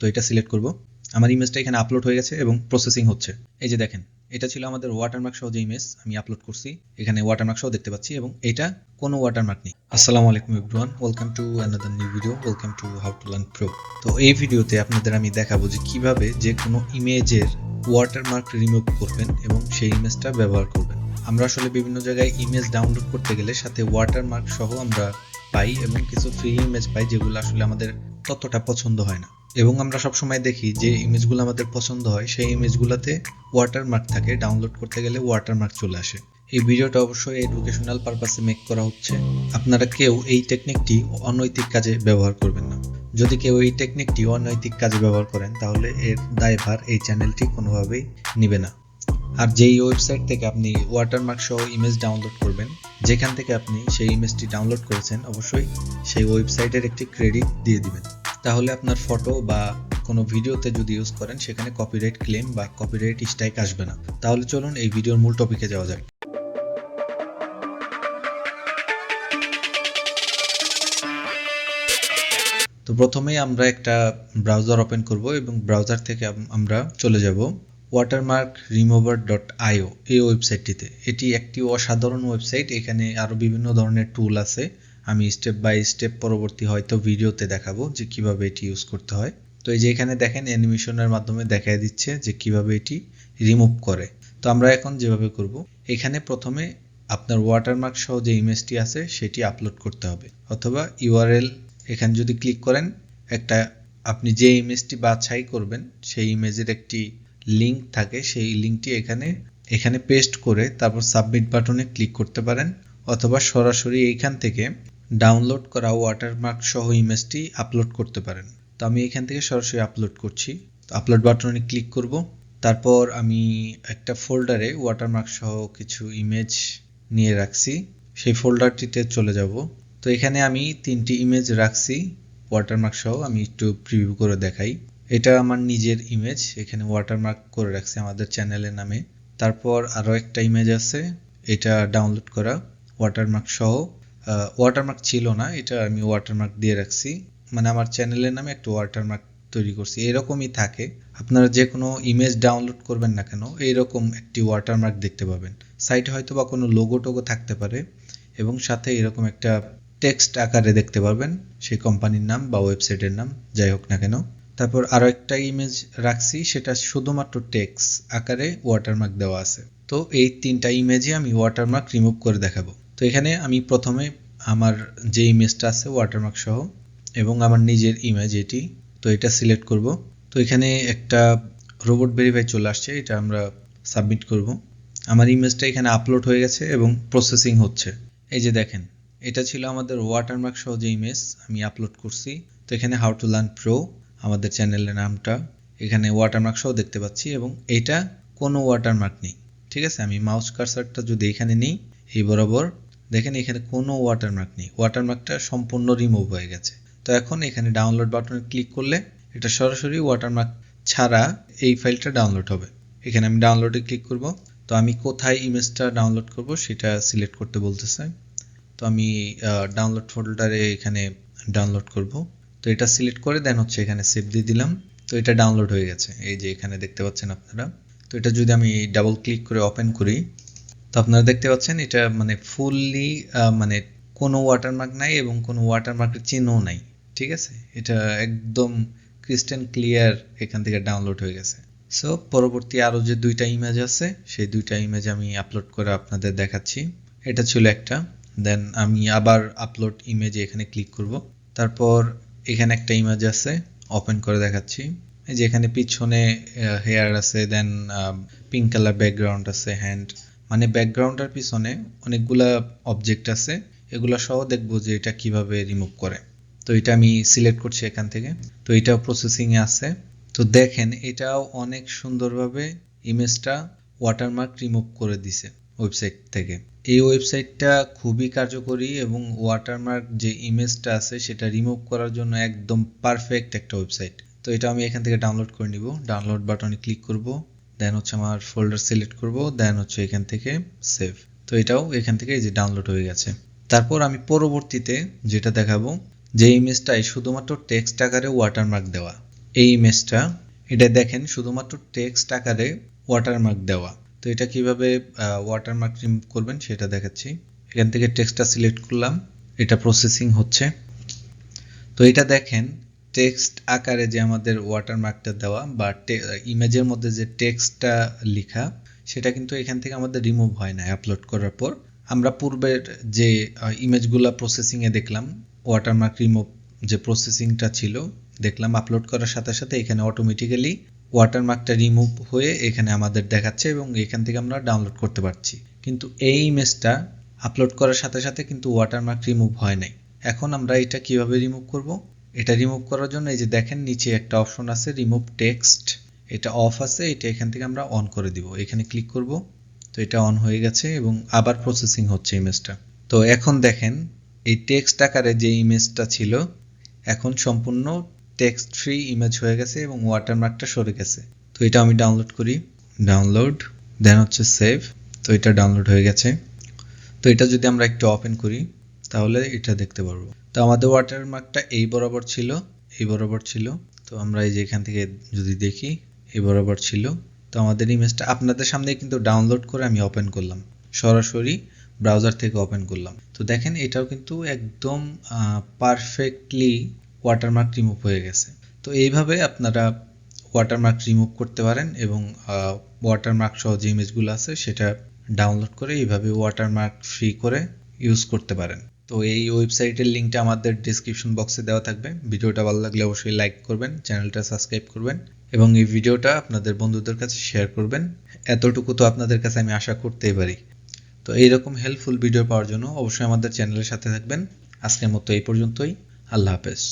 তো এটা সিলেক্ট করব। আমার ইমেজটা এখানে আপলোড হয়ে গেছে এবং প্রসেসিং হচ্ছে। এই যে দেখেন, এটা ছিল আমাদের ওয়াটারমার্ক সহ যে ইমেজ আমি আপলোড করছি, এখানে ওয়াটারমার্ক সহ দেখতে পাচ্ছি এবং এটা কোনো ওয়াটারমার্ক নেই। আসসালামু আলাইকুম everyone welcome to another new video welcome to how to learn pro তো এই ভিডিওতে আপনাদের আমি দেখাবো যে কীভাবে যে কোনো ইমেজের ওয়াটারমার্ক রিমুভ করবেন এবং সেই ইমেজটা ব্যবহার করবেন। আমরা আসলে বিভিন্ন জায়গায় ইমেজ ডাউনলোড করতে গেলে সাথে ওয়াটারমার্ক সহ আমরা পাই এবং কিছু ফ্রি ইমেজ পাই যেগুলো আসলে আমাদের ততটা পছন্দ হয় না। এবং আমরা সবসময় দেখি যে ইমেজগুলো আমাদের পছন্দ হয়, সেই ইমেজগুলোতে ওয়াটারমার্ক থাকে ডাউনলোড করতে গেলে ওয়াটারমার্ক চলে আসে। এই ভিডিওটা অবশ্যই এডুকেশনাল পারপাসে মেক করা হচ্ছে। আপনারা কেউ এই টেকনিকটি অনৈতিক কাজে ব্যবহার করবেন না। যদি কেউ এই টেকনিকটি অনৈতিক কাজে ব্যবহার করেন, তাহলে এর দায়ভার এই চ্যানেলটি কোনোভাবেই নিবে না। আর যেই ওয়েবসাইট থেকে আপনি ওয়াটারমার্ক সহ ইমেজ ডাউনলোড করবেন, যেখান থেকে আপনি সেই ইমেজটি ডাউনলোড করেছেন, অবশ্যই সেই ওয়েবসাইটের একটি ক্রেডিট দিয়ে দিবেন। তাহলে আপনার ফটো বা কোনো ভিডিওতে যদি ইউজ করেন, সেখানে কপিরাইট ক্লেম বা কপিরাইট স্ট্রাইক আসবে না। তাহলে চলুন এই ভিডিওর মূল টপিকে যাওয়া যাক। তো প্রথমেই আমরা একটা ব্রাউজার ওপেন করব এবং ব্রাউজার থেকে আমরা চলে যাব ওয়াটারমার্ক রিমুভার ডট আইও এই ওয়েবসাইটটিতে এটি একটি অসাধারণ ওয়েবসাইট এখানে আরও বিভিন্ন ধরনের টুল আছে। আমি স্টেপ বাই স্টেপ পরবর্তী হয়তো ভিডিওতে দেখাবো যে কীভাবে এটি ইউজ করতে হয়। তো এই যে এখানে দেখেন অ্যানিমেশনের মাধ্যমে দেখায় দিচ্ছে যে কীভাবে এটি রিমুভ করে। তো আমরা এখন যেভাবে করব, এখানে প্রথমে আপনার ওয়াটারমার্ক সহ যে ইমেজটি আছে সেটি আপলোড করতে হবে। অথবা ইউআরএল এখানে যদি ক্লিক করেন, একটা আপনি যে ইমেজটি বাছাই করবেন, সেই ইমেজের একটি লিংক থাকে, সেই লিংকটি এখানে এখানে পেস্ট করে তারপর সাবমিট বাটনে ক্লিক করতে পারেন। অথবা সরাসরি এইখান থেকে ডাউনলোড করা ওয়াটারমার্ক সহ ইমেজটি আপলোড করতে পারেন। তো আমি এখান থেকে সরাসরি আপলোড করছি। তো আপলোড বাটনে ক্লিক করব। তারপর আমি একটা ফোল্ডারে ওয়াটারমার্ক সহ কিছু ইমেজ নিয়ে রাখছি। সেই ফোল্ডারটিতে চলে যাব। তো এখানে আমি তিনটি ইমেজ রাখছি। ওয়াটারমার্ক সহ আমি একটু প্রিভিউ করে দেখাই। এটা আমার নিজের ইমেজ এখানে ওয়াটারমার্ক করে রাখছি আমাদের চ্যানেলের নামে। তারপর আরও একটা ইমেজ আছে। এটা ডাউনলোড করা ওয়াটারমার্ক সহ। ওয়াটারমার্ক ছিল না, এটা আমি ওয়াটারমার্ক দিয়ে রাখছি। মানে আমার চ্যানেলের নামে একটা ওয়াটারমার্ক তৈরি করছি। এরকমই থাকে। আপনারা যে কোনো ইমেজ ডাউনলোড করবেন না কেন, এইরকম একটি ওয়াটারমার্ক দেখতে পাবেন। সাইটে হয়তো বা কোনো লোগো টোগো থাকতে পারে এবং সাথে এরকম একটা টেক্সট আকারে দেখতে পারবেন। সেই কোম্পানির নাম বা ওয়েবসাইটের নাম, যাই হোক না কেন। তারপর আরও একটা ইমেজ রাখছি, সেটা শুধুমাত্র টেক্স আকারে ওয়াটারমার্ক দেওয়া আছে। তো এই তিনটা ইমেজে আমি ওয়াটারমার্ক রিমুভ করে দেখাবো। তো এখানে আমি প্রথমে আমার যে ইমেজটা আছে ওয়াটারমার্ক সহ, এবং আমার নিজের ইমেজ এটি। তো এটা সিলেক্ট করব। তো এখানে একটা রোবট ভেরিফাই চলে আসছে, এটা আমরা সাবমিট করব। আমার ইমেজটা এখানে আপলোড হয়ে গেছে এবং প্রসেসিং হচ্ছে। এই যে দেখেন, এটা ছিল আমাদের ওয়াটারমার্ক সহ যে ইমেজ আমি আপলোড করছি। তো এখানে হাউ টু লার্ন প্রো আমাদের চ্যানেলের নামটা। এখানে ওয়াটারমার্ক সহ দেখতে পাচ্ছি এবং এটা কোনো ওয়াটারমার্ক নেই। ঠিক আছে? আমি মাউস কার্সারটা যদি এখানে নিই, এই বরাবর দেখেন এখানে কোনো ওয়াটারমার্ক নেই। ওয়াটারমার্কটা সম্পূর্ণ রিমুভ হয়ে গেছে। তো এখন এখানে ডাউনলোড বাটনে ক্লিক করলে এটা সরাসরি ওয়াটারমার্ক ছাড়া এই ফাইলটা ডাউনলোড হবে। এখানে আমি ডাউনলোডে ক্লিক করব। তো আমি কোথায় ইমেজটা ডাউনলোড করব সেটা সিলেক্ট করতে বলতেছে। তো আমি ডাউনলোড ফোল্ডারে এখানে ডাউনলোড করব। তো এটা সিলেক্ট করে দেন হচ্ছে এখানে সেভ দিয়ে দিলাম। তো এটা ডাউনলোড হয়ে গেছে। এই যে এখানে দেখতে পাচ্ছেন আপনারা। তো এটা যদি আমি ডাবল ক্লিক করে ওপেন করি তো আপনারা দেখতে পাচ্ছেন এটা মানে ফুললি মানে কোনো ওয়াটারমার্ক নাই এবং কোনো ওয়াটারমার্কের চিহ্নও নাই, ঠিক আছে? এটা একদম ক্রিস্টাল ক্লিয়ার এখান থেকে ডাউনলোড হয়ে গেছে। সো পরবর্তী আরও যে দুইটা ইমেজ আছে, সেই দুইটা ইমেজ আমি আপলোড করে আপনাদের দেখাচ্ছি। এটা ছিল একটা দেন আমি আবার আপলোড ইমেজে এখানে ক্লিক করব। তারপর এখানে একটা ইমেজ আছে ওপেন করে দেখাচ্ছি। এই যে এখানে পিছনে হেয়ার আছে দেন পিঙ্ক কালার ব্যাকগ্রাউন্ড আছে হ্যান্ড মানে ব্যাকগ্রাউন্ডের পিছনে অনেকগুলা অবজেক্ট আছে, এগুলো সহ দেখব যে এটা কীভাবে রিমুভ করে। তো এটা আমি সিলেক্ট করছি এখান থেকে। তো এটাও প্রসেসিংয়ে আছে। তো দেখেন, এটাও অনেক সুন্দরভাবে ইমেজটা ওয়াটারমার্ক রিমুভ করে দিছে ওয়েবসাইট থেকে। এই ওয়েবসাইটটা খুবই কার্যকরী এবং ওয়াটারমার্ক যে ইমেজটা আছে, সেটা রিমুভ করার জন্য একদম পারফেক্ট একটা ওয়েবসাইট তো এটা আমি এখান থেকে ডাউনলোড করে নিব। ডাউনলোড বাটনে ক্লিক করব। দেন হচ্ছে আমার ফোল্ডার সিলেক্ট করব দেন হচ্ছে এখান থেকে সেভ তো এটাও এখান থেকে এই যে ডাউনলোড হয়ে গেছে। তারপর আমি পরবর্তীতে যেটা দেখাবো, যে ইমেজটাই শুধুমাত্র টেক্সট আকারে ওয়াটারমার্ক দেওয়া। এই ইমেজটা এটা দেখেন, শুধুমাত্র টেক্সট আকারে ওয়াটারমার্ক দেওয়া। তো এটা কীভাবে ওয়াটারমার্ক রিমুভ করবেন সেটা দেখাচ্ছি। এখান থেকে টেক্সটটা সিলেক্ট করলাম, এটা প্রসেসিং হচ্ছে। তো এটা দেখেন টেক্সট আকারে যে আমাদের ওয়াটারমার্কটা দেওয়া বা ইমেজের মধ্যে যে টেক্সটটা লেখা, সেটা কিন্তু এখান থেকে আমাদের রিমুভ হয় না আপলোড করার পর। আমরা পূর্বের যে ইমেজগুলো প্রসেসিংয়ে দেখলাম ওয়াটারমার্ক রিমুভ যে প্রসেসিংটা ছিল, দেখলাম আপলোড করার সাথে সাথে এখানে অটোমেটিক্যালি ওয়াটারমার্কটা রিমুভ হয়ে এখানে আমাদের দেখাচ্ছে এবং এখান থেকে আমরা ডাউনলোড করতে পারছি। কিন্তু এই ইমেজটা আপলোড করার সাথে সাথে কিন্তু ওয়াটারমার্ক রিমুভ হয় নাই। এখন আমরা এটা কীভাবে রিমুভ করব? এটা রিমুভ করার জন্য এই যে দেখেন নিচে একটা অপশন আছে রিমুভ টেক্সট এটা অফ আছে, এটা এখান থেকে আমরা অন করে দিব। এখানে ক্লিক করব, তো এটা অন হয়ে গেছে এবং আবার প্রসেসিং হচ্ছে ইমেজটা তো এখন দেখেন, এই টেক্সট আকারে যে ইমেজটা ছিল, এখন সম্পূর্ণ টেক্সট ফ্রি ইমেজ হয়ে গেছে এবং ওয়াটারমার্কটা সরে গেছে। তো এটা আমি ডাউনলোড করি। ডাউনলোড দেন হচ্ছে সেভ তো এটা ডাউনলোড হয়ে গেছে। তো এটা যদি আমরা একটু ওপেন করি তাহলে এটা দেখতে পারব। তো আমাদের ওয়াটারমার্কটা এই বরাবর ছিল, এই বরাবর ছিল। তো আমরা এই যে এখান থেকে যদি দেখি, এই বরাবর ছিল। তো আমাদের ইমেজটা আপনাদের সামনে কিন্তু ডাউনলোড করে আমি ওপেন করলাম। সরাসরি ব্রাউজার থেকে ওপেন করলাম। তো দেখেন এটাও কিন্তু একদম পারফেক্টলি ওয়াটারমার্ক রিমুভ হয়ে গেছে। তো এইভাবে আপনারা ওয়াটারমার্ক রিমুভ করতে পারেন এবং ওয়াটারমার্ক সহ যে ইমেজগুলো আছে সেটা ডাউনলোড করে এইভাবে ওয়াটারমার্ক ফ্রি করে ইউজ করতে পারেন। তো এই ওয়েবসাইটের লিঙ্কটা আমাদের ডিসক্রিপশন বক্সে দেওয়া থাকবে। ভিডিওটা ভালো লাগলে অবশ্যই লাইক করবেন চ্যানেলটা সাবস্ক্রাইব করবেন এবং এই ভিডিওটা আপনাদের বন্ধুদের কাছে শেয়ার করবেন। এতটুকু তো আপনাদের কাছে আমি আশা করতেই পারি। তো এইরকম হেল্পফুল ভিডিও পাওয়ার জন্য অবশ্যই আমাদের চ্যানেলের সাথে থাকবেন। আজকের মতো এই পর্যন্তই। আল্লাহ হাফেজ।